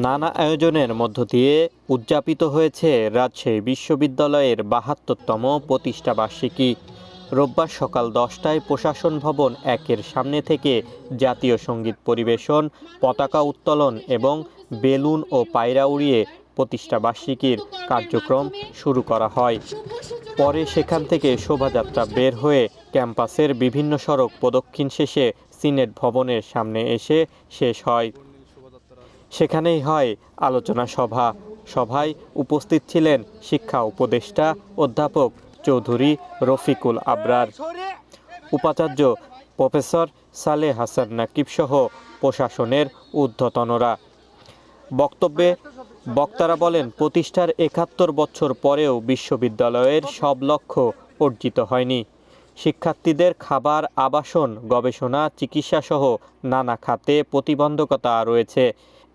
নানা আয়োজনের মধ্য দিয়ে উদযাপিত হয়েছে রাজশাহী বিশ্ববিদ্যালয়ের বাহাত্তরতম প্রতিষ্ঠা বার্ষিকী। রোববার সকাল দশটায় প্রশাসন ভবন একের সামনে থেকে জাতীয় সংগীত পরিবেশন, পতাকা উত্তোলন এবং বেলুন ও পায়রা উড়িয়ে প্রতিষ্ঠা বার্ষিকীর কার্যক্রম শুরু করা হয়। পরে সেখান থেকে শোভাযাত্রা বের হয়ে ক্যাম্পাসের বিভিন্ন সড়ক প্রদক্ষিণ শেষে সিনেট ভবনের সামনে এসে শেষ হয়। সেখানেই হয় আলোচনা সভা। সভায় উপস্থিত ছিলেন শিক্ষা উপদেষ্টা অধ্যাপক চৌধুরী রফিকুল আবরার, উপাচার্য প্রফেসর সালে হাসান নাকিব সহ প্রশাসনের ঊর্ধ্বতনরা। বক্তব্যে বক্তারা বলেন, প্রতিষ্ঠার একাত্তর বছর পরেও বিশ্ববিদ্যালয়ের সব লক্ষ্য অর্জিত হয়নি। শিক্ষার্থীদের খাবার, আবাসন, গবেষণা, চিকিৎসাসহ নানা খাতে প্রতিবন্ধকতা রয়েছে।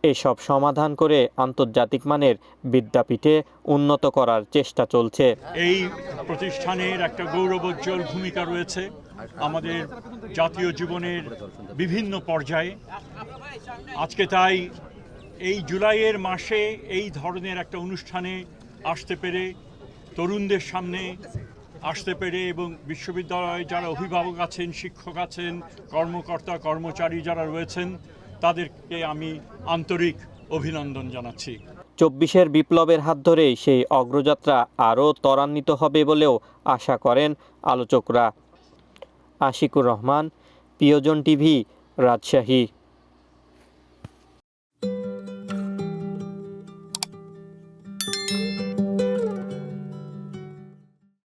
এসব সমাধান করে আন্তর্জাতিক মানের বিদ্যাপীঠে উন্নত করার চেষ্টা চলছে। এই প্রতিষ্ঠানের একটা গৌরবোজ্জ্বল ভূমিকা রয়েছে। আমাদের জাতীয় জীবনের বিভিন্ন পর্যায়ে। আজকে তাই এই জুলাইয়ের মাসে এই ধরনের একটা অনুষ্ঠানে আসতে পেরে তরুণদের সামনে আসতে পেরে এবং বিশ্ববিদ্যালয়ে যারা অভিভাবক আছেন, শিক্ষক আছেন, কর্মকর্তা, কর্মচারী যারা রয়েছেন, তাদেরকে আমি আন্তরিক অভিনন্দন জানাচ্ছি। চব্বিশের বিপ্লবের হাত ধরেই সেই অগ্রযাত্রা আরও ত্বরান্বিত হবে বলেও আশা করেন আলোচকরা। আশিকুর রহমান, প্রিয়জন টিভি, রাজশাহী।